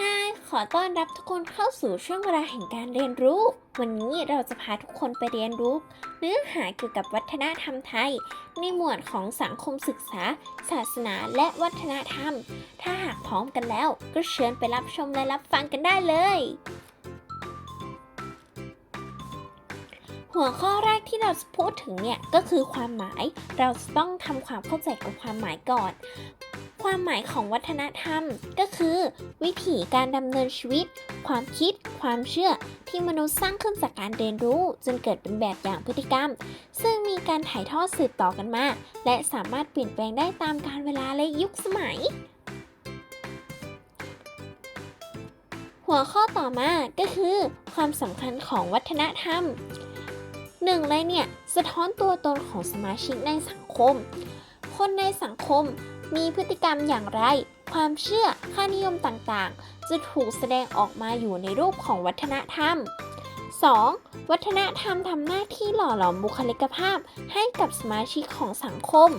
ฮายขอต้อนรับทุกคนเข้าสู่ช่วงเวลาแห่งการเรียนรู้ วันนี้เราจะพาทุกคนไปเรียนรู้ เนื้อหาเกี่ยวกับวัฒนธรรมไทย ในหมวดของสังคมศึกษา ศาสนาและวัฒนธรรม ถ้าหากพร้อมกันแล้ว ก็เชิญไปรับชมและรับฟังกันได้เลย หัวข้อแรกที่เราจะพูดถึงเนี่ยก็คือความหมาย เราจะต้องทำความเข้าใจกับความหมายก่อน ความหมายของวัฒนธรรมก็คือ วิถีการดำเนินชีวิต ความคิด ความเชื่อ ที่มนุษย์สร้างขึ้นจากการเรียนรู้ จนเกิดเป็นแบบอย่างพฤติกรรม ซึ่งมีการถ่ายทอดสืบต่อกันมา และสามารถเปลี่ยนแปลงได้ตามกาลเวลาและยุคสมัย หัวข้อต่อมาก็คือ ความสำคัญของวัฒนธรรมหนึ่งเลยเนี่ย สะท้อนตัวตนของสมาชิกในสังคม คนในสังคม มีพฤติกรรมอย่างไร ความเชื่อค่านิยมต่างๆ จะถูกแสดงออกมาอยู่ในรูปของวัฒนธรรม 2. วัฒนธรรมทำหน้าที่หล่อหลอมบุคลิกภาพให้กับสมาชิกของสังคม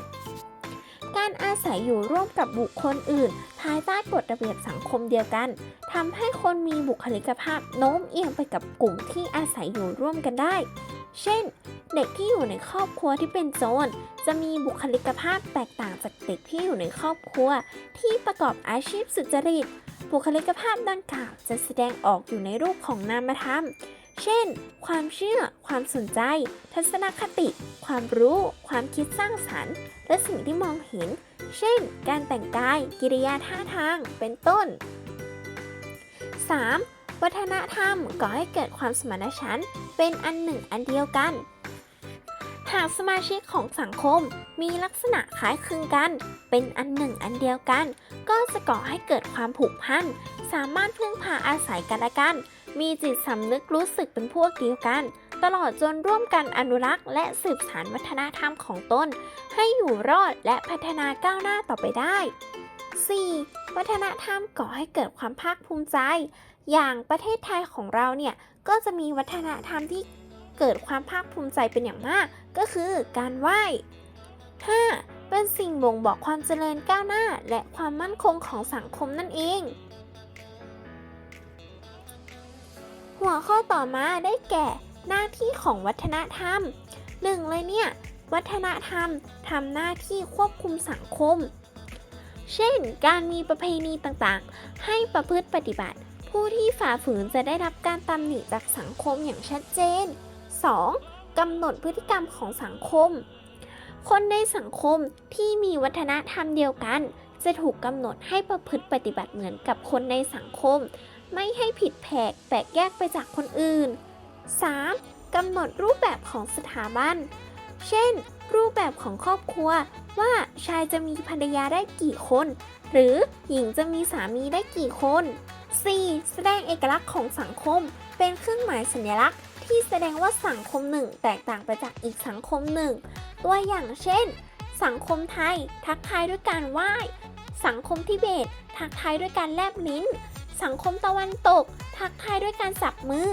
การอาศัยอยู่ร่วมกับบุคคลอื่น ภายใต้กฎระเบียบสังคมเดียวกันทำให้คนมีบุคลิกภาพโน้มเอียงไปกับกลุ่มที่อาศัยอยู่ร่วมกันได้ เช่น เด็กที่อยู่ในครอบครัวที่เป็นโจรจะมีบุคลิกภาพแตกต่างจากเด็กที่อยู่ในครอบครัว ที่ประกอบอาชีพสุจริต บุคลิกภาพดังกล่าวจะแสดงออกอยู่ในรูปของนามธรรม เช่น ความเชื่อ ความสนใจ ทัศนคติ ความรู้ ความคิดสร้างสรรค์ และสิ่งที่มองเห็น เช่น การแต่งกาย กิริยาท่าทาง เป็นต้น 3. วัฒนธรรมก่อให้เกิดความสมานฉันท์เป็นอันหนึ่งอันเดียวกัน หากสมาชิกของสังคมมีลักษณะคล้ายคลึงกัน เป็นอันหนึ่งอันเดียวกัน ก็จะก่อให้เกิดความผูกพัน สามารถพึ่งพาอาศัยกันและกัน มีจิตสำนึกรู้สึกเป็นพวกเดียวกัน ตลอดจนร่วมกันอนุรักษ์ และสืบสานวัฒนธรรมของตน ให้อยู่รอดและพัฒนาก้าวหน้าต่อไปได้ 4. วัฒนธรรมก่อให้เกิดความภาคภูมิใจ อย่างประเทศไทยของเราเนี่ยก็จะมีวัฒนธรรมที่เกิดความภาคภูมิใจเป็นอย่างมาก ก็คือการไหว้ 5. เป็นสิ่งบ่งบอกความเจริญก้าวหน้า และความมั่นคงของสังคมนั่นเอง หัวข้อต่อมาได้แก่หน้าที่ของวัฒนธรรมหนึ่งเลยเนี่ย วัฒนธรรมทำหน้าที่ควบคุมสังคม เช่น การมีประเพณีต่างๆ ให้ประพฤติปฏิบัติ ผู้ที่ฝ่าฝืนจะได้รับการตำหนิจากสังคมอย่างชัดเจน 2. กำหนดพฤติกรรมของสังคม คนในสังคมที่มีวัฒนธรรมเดียวกัน จะถูกกำหนดให้ประพฤติปฏิบัติเหมือนกับคนในสังคม ไม่ให้ผิดแผกแปลกแยกไปจากคนอื่น 3. กำหนดรูปแบบของสถาบัน เช่น รูปแบบของครอบครัวว่าชายจะมีภรรยาได้กี่คน หรือหญิงจะมีสามีได้กี่คน 4. แสดงเอกลักษณ์ของสังคม เป็นเครื่องหมายสัญลักษณ์ ที่แสดงว่าสังคมหนึ่งแตกต่างไปจากอีกสังคมหนึ่ง ตัวอย่างเช่น สังคมไทย ทักทายด้วยการไหว้ สังคมทิเบต ทักทายด้วยการแลบลิ้น สังคมตะวันตก ทักทายด้วยการจับมือ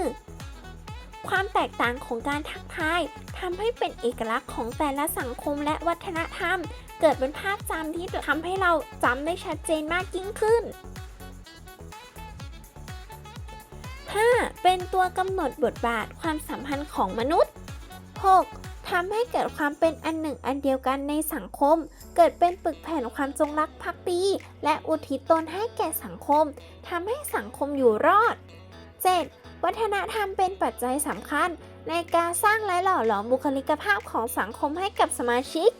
ความแตกต่างของการทักทายทำให้เป็นเอกลักษณ์ของแต่ละสังคมและวัฒนธรรม เกิดเป็นภาพจำที่ทำให้เราจำได้ชัดเจนมากยิ่งขึ้น 5. เป็นตัวกำหนดบทบาทความสัมพันธ์ของมนุษย์ 6. ทำให้เกิดความเป็นอันหนึ่งอันเดียวกันในสังคม เกิดเป็นปึกแผ่นความจงรักภักดี และอุทิศตนให้แก่สังคมทำให้สังคมอยู่รอด 7. วัฒนธรรมเป็นปัจจัยสำคัญ ในการสร้างและหล่อหลอมบุคลิกภาพของสังคมให้กับสมาชิก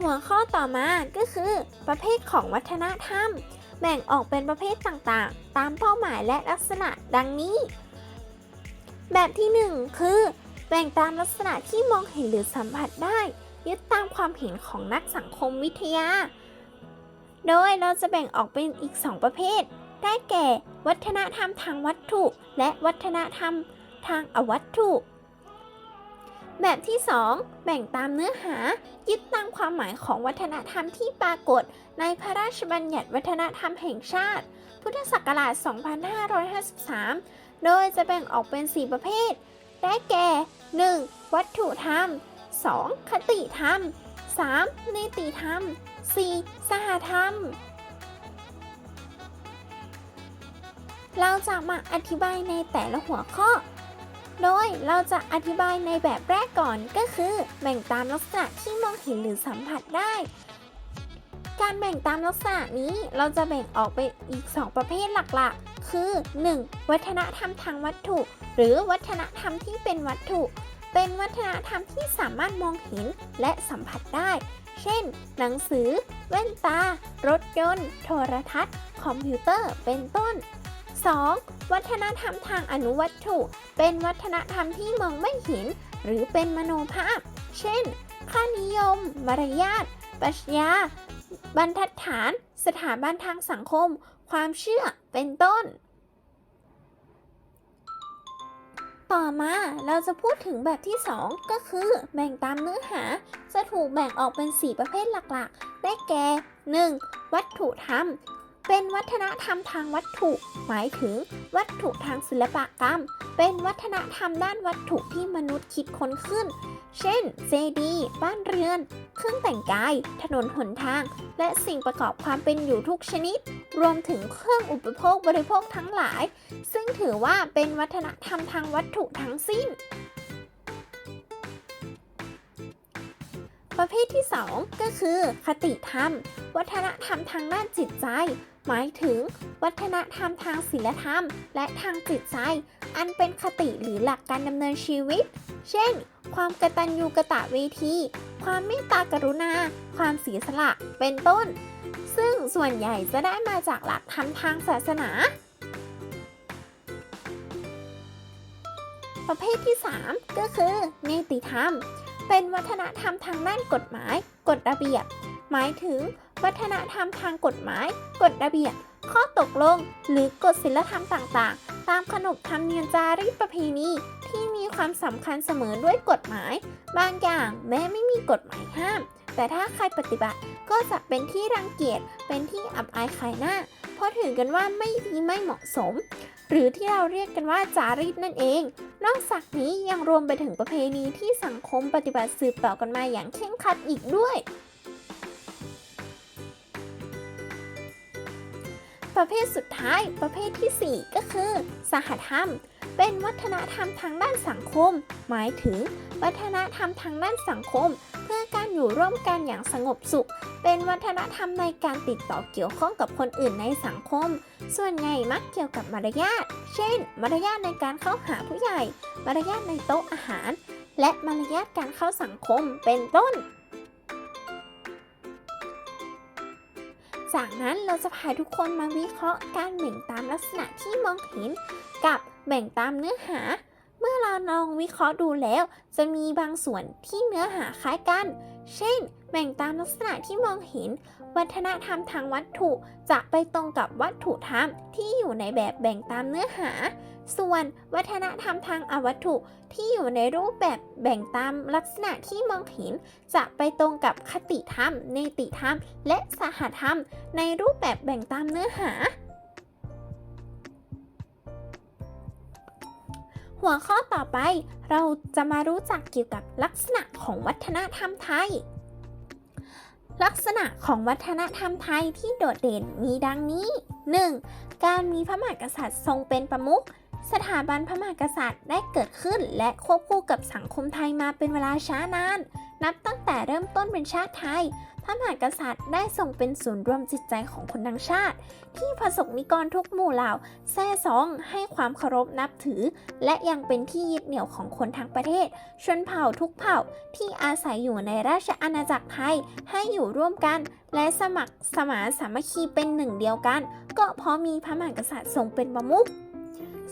หัวข้อต่อมาก็คือ ประเภทของวัฒนธรรม แบ่งออกเป็นประเภทต่างๆ ตามเป้าหมายและลักษณะดังนี้ แบบที่ 1 คือ แบ่งตามลักษณะที่มองเห็นหรือสัมผัสได้ ยึดตามความเห็นของนักสังคมวิทยา โดยเราจะแบ่งออกเป็นอีก 2 ประเภท ได้แก่ วัฒนธรรมทางวัตถุ และวัฒนธรรมทางอวัตถุ แบบที่ 2 แบ่งตามเนื้อหา ยึดตามความหมายของวัฒนธรรมที่ปรากฏ ในพระราชบัญญัติวัฒนธรรมแห่งชาติ พุทธศักราช 2553 โดยจะแบ่งออกเป็น 4 ประเภท ได้แก่ 1. วัตถุธรรม 2. คติธรรม 3. นิติธรรม 4. สหธรรม เราจะมาอธิบายในแต่ละหัวข้อ โดยเราจะอธิบายในแบบแรกก่อนก็คือ แบ่งตามลักษณะที่มองเห็นหรือสัมผัสได้ การแบ่งตามลักษณะนี้เราจะแบ่งออกเป็นอีก 2 ประเภทหลักๆ คือ 1. วัฒนธรรมทางวัตถุ หรือวัฒนธรรมที่เป็นวัตถุ เป็นวัฒนธรรมที่สามารถมองเห็นและสัมผัสได้ เช่น หนังสือ แว่นตา รถยนต์ โทรทัศน์ คอมพิวเตอร์ เป็นต้น 2. วัฒนธรรมทางอนุวัตถุ เป็นวัฒนธรรมที่มองไม่เห็น หรือเป็นมโนภาพ เช่น ค่านิยม มารยาทปรัชญา บรรทัดฐาน สถาบันทางสังคม ความเชื่อ เป็นต้น ต่อมาเราจะพูดถึงแบบที่ 2 ก็คือ แบ่งตามเนื้อหา จะถูกแบ่งออกเป็น 4 ประเภทหลักๆ ได้แก่ 1. วัตถุธรรม เป็นวัฒนธรรมทางวัตถุ หมายถึง วัตถุทางศิลปกรรม เป็นวัฒนธรรมด้านวัตถุที่มนุษย์คิดค้นขึ้น เช่น เจดีย์บ้านเรือน เครื่องแต่งกาย ถนนหนทาง และสิ่งประกอบความเป็นอยู่ทุกชนิด รวมถึงเครื่องอุปโภคบริโภคทั้งหลาย ซึ่งถือว่าเป็นวัฒนธรรมทางวัตถุทั้งสิ้นประเภทที่ 2 ก็คือ คติธรรม วัฒนธรรมทางด้านจิตใจ หมายถึง วัฒนธรรมทางศีลธรรม และทางจิตใจ อันเป็นคติหรือหลักการดำเนินชีวิต เช่น ความกตัญญูกะตะเวที ความเมตตากรุณา ความเสียสละ เป็นต้น ซึ่งส่วนใหญ่จะได้มาจากหลักธรรมทางศาสนา ประเภทที่ 3 ก็คือ เนติธรรม เป็นวัฒนธรรมทางด้านกฎหมาย กฎระเบียบ หมายถึง วัฒนธรรมทางกฎหมาย กฎระเบียบ ข้อตกลง หรือกฎศีลธรรมต่างๆ ตามขนบธรรมเนียมจารีตประเพณี ที่มีความสำคัญเสมอด้วยกฎหมาย บางอย่างแม้ไม่มีกฎหมายห้าม แต่ถ้าใครปฏิบัติก็จะเป็นที่รังเกียจ เป็นที่อับอายขายหน้า เพราะถือกันว่าไม่ดีไม่เหมาะสม หรือที่เราเรียกกันว่าจารีตนั่นเอง นอกจากนี้ยังรวมไปถึงประเพณีที่สังคมปฏิบัติสืบต่อกันมาอย่างเคร่งครัดอีกด้วย ประเภทสุดท้ายประเภทที่ 4 ก็คือ สหธรรม เป็นวัฒนธรรมทางด้านสังคม หมายถึง วัฒนธรรมทางด้านสังคม เพื่อการอยู่ร่วมกันอย่างสงบสุข เป็นวัฒนธรรมในการติดต่อเกี่ยวข้องกับคนอื่นในสังคม ส่วนใหญ่มักเกี่ยวกับมารยาท เช่น มารยาทในการเข้าหาผู้ใหญ่ มารยาทในโต๊ะอาหาร และมารยาทการเข้าสังคมเป็นต้น จากนั้นเราจะพาทุกคนมาวิเคราะห์การแบ่งตามลักษณะที่มองเห็น กับแบ่งตามเนื้อหา เมื่อเราลองวิเคราะห์ดูแล้ว จะมีบางส่วนที่เนื้อหาคล้ายกัน เช่น แบ่งตามลักษณะที่มองเห็น วัฒนธรรมทางวัตถุจะไปตรงกับวัตถุธรรมที่อยู่ในแบบแบ่งตามเนื้อหา ส่วนวัฒนธรรมทางอวัตถุที่อยู่ในรูปแบบแบ่งตามลักษณะที่มองเห็น จะไปตรงกับคติธรรมเนติธรรม และสหธรรม ในรูปแบบแบ่งตามเนื้อหา หัวข้อต่อไปเราจะมารู้จักเกี่ยวกับลักษณะของวัฒนธรรมไทย ลักษณะของวัฒนธรรมไทยที่โดดเด่นมีดังนี้ 1. การมีพระมหากษัตริย์ทรงเป็นประมุข สถาบันพระมหากษัตริย์ได้เกิดขึ้นและควบคู่กับสังคมไทยมาเป็นเวลาช้านาน นับตั้งแต่เริ่มต้นเป็นชาติไทย พระมหากษัตริย์ได้ทรงเป็นศูนย์รวมจิตใจของคนทั้งชาติ ที่ประสบนิกรทุกหมู่เหล่าแซ่ซองให้ความเคารพนับถือ และยังเป็นที่ยึดเหนี่ยวของคนทั้งประเทศ ชนเผ่าทุกเผ่าที่อาศัยอยู่ในราชอาณาจักรไทยให้อยู่ร่วมกัน และสมัครสมานสามัคคีเป็นหนึ่งเดียวกัน ก็เพราะมีพระมหากษัตริย์ทรงเป็นประมุข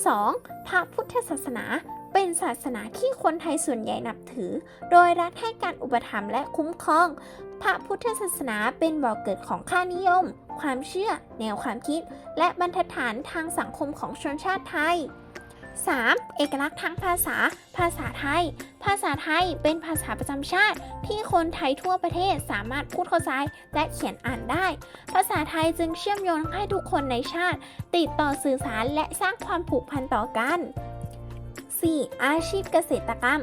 2. พระพุทธศาสนา เป็นศาสนาที่คนไทยส่วนใหญ่นับถือ โดยรัฐให้การอุปถัมภ์และคุ้มครอง พระพุทธศาสนาเป็นบ่อกเกิดของค่านิยม ความเชื่อ แนวความคิด และบรรทัดฐานทางสังคมของชนชาติไทย 3. เอกลักษณ์ทางภาษา ภาษาไทย ภาษาไทยเป็นภาษาประจำชาติ ที่คนไทยทั่วประเทศสามารถพูดเข้าใจและเขียนอ่านได้ ภาษาไทยจึงเชื่อมโยงให้ทุกคนในชาติ ติดต่อสื่อสารและสร้างความผูกพันต่อกัน 4. อาชีพเกษตรกรรม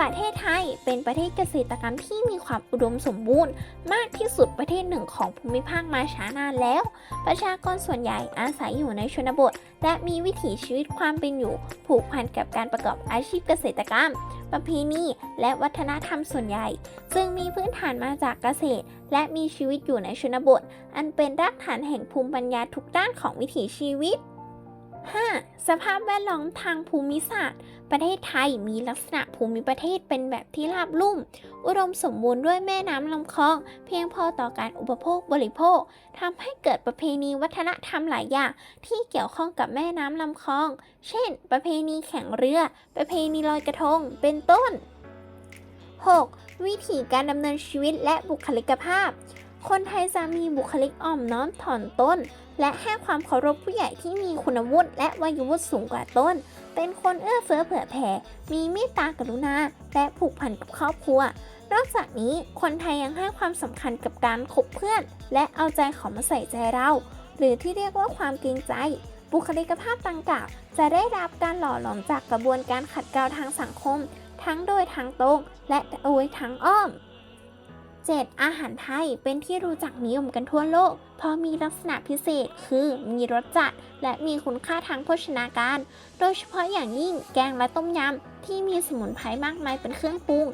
ประเทศไทยเป็นประเทศเกษตรกรรมที่มีความอุดมสมบูรณ์ มากที่สุดประเทศหนึ่งของภูมิภาคมาช้านานแล้ว ประชากรส่วนใหญ่อาศัยอยู่ในชนบท และมีวิถีชีวิตความเป็นอยู่ ผูกพันกับการประกอบอาชีพเกษตรกรรม ประเพณีและวัฒนธรรมส่วนใหญ่จึงมีพื้นฐานมาจากเกษตร และมีชีวิตอยู่ในชนบท อันเป็นรากฐานแห่งภูมิปัญญาทุกด้านของวิถีชีวิต 5. สภาพแวดล้อมทางภูมิศาสตร์ ประเทศไทยมีลักษณะภูมิประเทศเป็นแบบที่ราบลุ่ม อุดมสมบูรณ์ด้วยแม่น้ำลำคลอง เพียงพอต่อการอุปโภคบริโภคทำให้เกิดประเพณีวัฒนธรรมหลายอย่างที่เกี่ยวข้องกับแม่น้ำลำคลอง เช่น ประเพณีแข่งเรือ ประเพณีลอยกระทง เป็นต้น 6. วิธีการดำเนินชีวิตและบุคลิกภาพ คนไทยจะมีบุคลิกอ่อมน้อมถ่อมตนและให้ความเคารพผู้ใหญ่ที่มีคุณวุฒิและวัยวุฒิสูงกว่าตนเป็นคนเอื้อเฟื้อเผื่อแผ่ มีเมตตากรุณา และผูกพันกับครอบครัว นอกจากนี้คนไทยยังให้ความสำคัญกับการคบเพื่อน และเอาใจเขามาใส่ใจเรา หรือที่เรียกว่าความเกรงใจ บุคลิกภาพดังกล่าวจะได้รับการหล่อหลอมจากกระบวนการขัดเกลาทางสังคม ทั้งโดยทางตรงและโดยทางอ้อม 7. อาหารไทยเป็นที่รู้จักนิยมกันทั่วโลก เพราะมีลักษณะพิเศษคือมีรสจัด และมีคุณค่าทางโภชนาการ โดยเฉพาะอย่างยิ่งแกงและต้มยำ ที่มีสมุนไพรมากมายเป็นเครื่องปรุง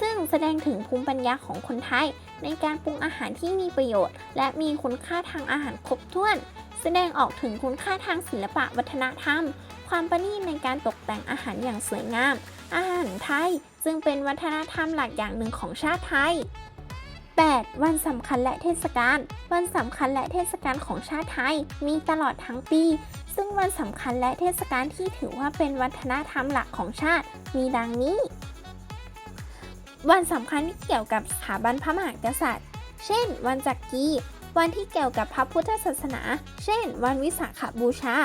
ซึ่งแสดงถึงภูมิปัญญาของคนไทย ในการปรุงอาหารที่มีประโยชน์ และมีคุณค่าทางอาหารครบถ้วน แสดงออกถึงคุณค่าทางศิลปะวัฒนธรรม ความประณีตในการตกแต่งอาหารอย่างสวยงาม อาหารไทย จึงเป็นวัฒนธรรมหลักอย่างหนึ่งของชาติไทย 8. วันสำคัญและเทศกาล วันสำคัญและเทศกาลของชาติไทย มีตลอดทั้งปี ซึ่งวันสำคัญและเทศกาลที่ถือว่าเป็นวัฒนธรรมหลักของชาติ มีดังนี้ วันสำคัญที่เกี่ยวกับสถาบันพระมหากษัตริย์ เช่น วันจักรีวันที่เกี่ยวกับพระพุทธศาสนา เช่น วันวิสาขบูชา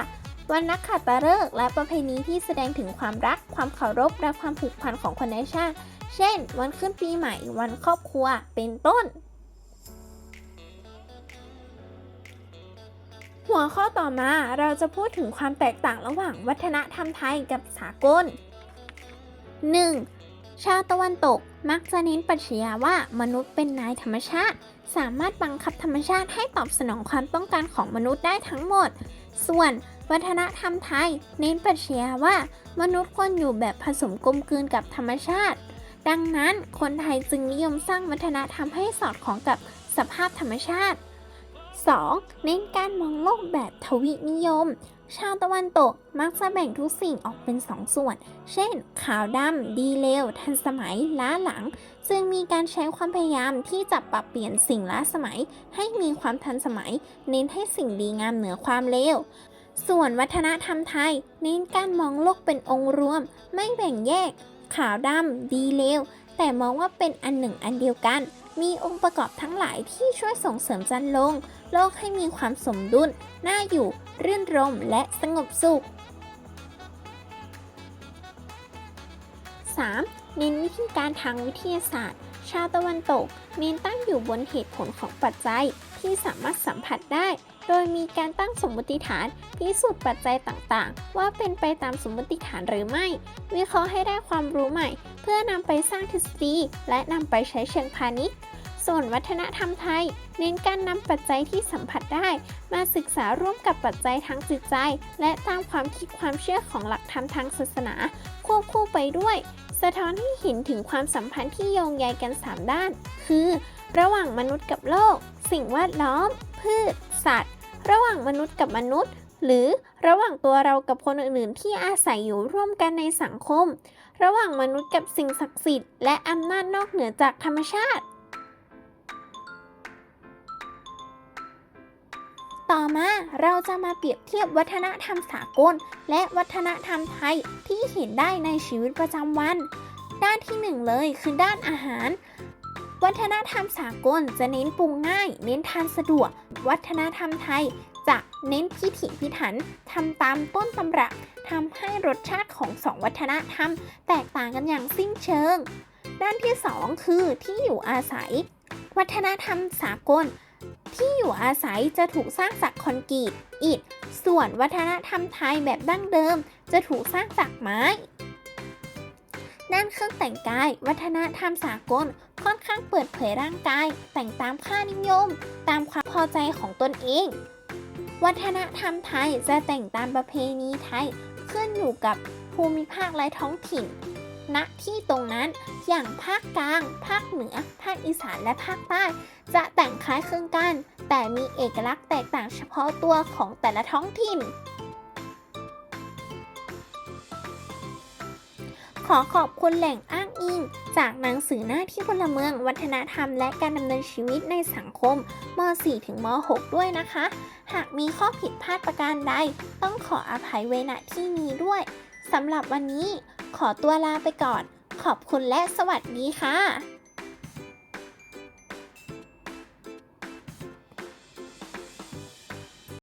วันนักขัตฤกษ์และประเพณีที่แสดงถึงความรัก ความเคารพ และความผูกพันของคนในชาติ เช่น วันขึ้นปีใหม่ วันครอบครัว เป็นต้น หัวข้อต่อมาเราจะพูดถึงความแตกต่างระหว่างวัฒนธรรมไทยกับสากล 1. ชาวตะวันตกมักจะเน้นปรัชญาว่ามนุษย์เป็นนายธรรมชาติ สามารถบังคับธรรมชาติให้ตอบสนองความต้องการของมนุษย์ได้ทั้งหมด ส่วนวัฒนธรรมไทย เน้นปรัชญาว่ามนุษย์ควรอยู่แบบผสมกลมกลืนกับธรรมชาติ ดังนั้นคนไทยจึงนิยมสร้างวัฒนธรรมให้สอดคล้องกับสภาพธรรมชาติ 2. เน้นการมองโลกแบบทวินิยม ชาวตะวันตกมักจะแบ่งทุกสิ่งออกเป็นสองส่วน เช่น ขาวดำดีเลว ทันสมัย ล้าหลัง ซึ่งมีการใช้ความพยายามที่จะปรับเปลี่ยนสิ่งล้าสมัย ให้มีความทันสมัย เน้นให้สิ่งดีงามเหนือความเลวส่วนวัฒนธรรมไทย เน้นการมองโลกเป็นองค์รวม ไม่แบ่งแยก ขาวดำดีเลว แต่มองว่าเป็นอันหนึ่งอันเดียวกัน มีองค์ประกอบทั้งหลายที่ช่วยส่งเสริมจันลง โลกให้มีความสมดุล น่าอยู่ รื่นรมและสงบสุข 3. เน้นวิธีการทางวิทยาศาสตร์ ชาวตะวันตก เน้นตั้งอยู่บนเหตุผลของปัจจัยที่สามารถสัมผัสได้ โดยมีการตั้งสมมติฐาน พิสูจน์ปัจจัยต่างๆ ว่าเป็นไปตามสมมติฐานหรือไม่ วิเคราะห์ให้ได้ความรู้ใหม่ เพื่อนำไปสร้างทฤษฎีและนำไปใช้เชิงพาณิชย์ ส่วนวัฒนธรรมไทย เน้นการนำปัจจัยที่สัมผัสได้ มาศึกษาร่วมกับปัจจัยทางจิตใจ และตามความคิดความเชื่อของหลักธรรมทางศาสนา ควบคู่ไปด้วย สะท้อนให้เห็นถึงความสัมพันธ์ที่โยงใยกัน 3 ด้าน คือ ระหว่างมนุษย์กับโลก สิ่งแวดล้อม พืช สัตว์ ระหว่างมนุษย์กับมนุษย์ หรือระหว่างตัวเรากับคนอื่นๆ ที่อาศัยอยู่ร่วมกันในสังคม ระหว่างมนุษย์กับสิ่งศักดิ์สิทธิ์และอำนาจนอกเหนือจากธรรมชาติ ต่อมาเราจะมาเปรียบเทียบวัฒนธรรมสากล และวัฒนธรรมไทยที่เห็นได้ในชีวิตประจำวัน ด้านที่หนึ่งเลยคือด้านอาหาร วัฒนธรรมสากลจะเน้นปรุงง่าย เน้นทานสะดวก วัฒนธรรมไทยจะเน้นพิถีพิถันทำตามต้นตำรับทำให้รสชาติของสองวัฒนธรรม แตกต่างกันอย่างสิ้นเชิง ด้านที่สองคือที่อยู่อาศัย วัฒนธรรมสากล ที่อยู่อาศัยจะถูกสร้างจากคอนกรีตอิฐส่วนวัฒนธรรมไทยแบบดั้งเดิม จะถูกสร้างจากไม้ ด้านเครื่องแต่งกาย วัฒนธรรมสากล ค่อนข้างเปิดเผยร่างกาย แต่งตามค่านิยม ตามความพอใจของตนเอง วัฒนธรรมไทยจะแต่งตามประเพณีไทยขึ้นอยู่กับภูมิภาคและท้องถิ่น ณ ที่ตรงนั้นอย่างภาคกลาง ภาคเหนือ ภาคอีสานและภาคใต้ จะแต่งคล้ายคลึงกัน แต่มีเอกลักษณ์แตกต่างเฉพาะตัวของแต่ละท้องถิ่น ขอขอบคุณแหล่งอ้างอิง จากหนังสือหน้าที่พลเมือง วัฒนธรรม และการดำเนินชีวิตในสังคมม .4 ถึงม .6 ด้วยนะคะ หากมีข้อผิดพลาดประการใด ต้องขออภัยเว้ณที่นี้ด้วยสำหรับวันนี้ ขอตัวลาไปก่อน ขอบคุณและสวัสดีค่ะ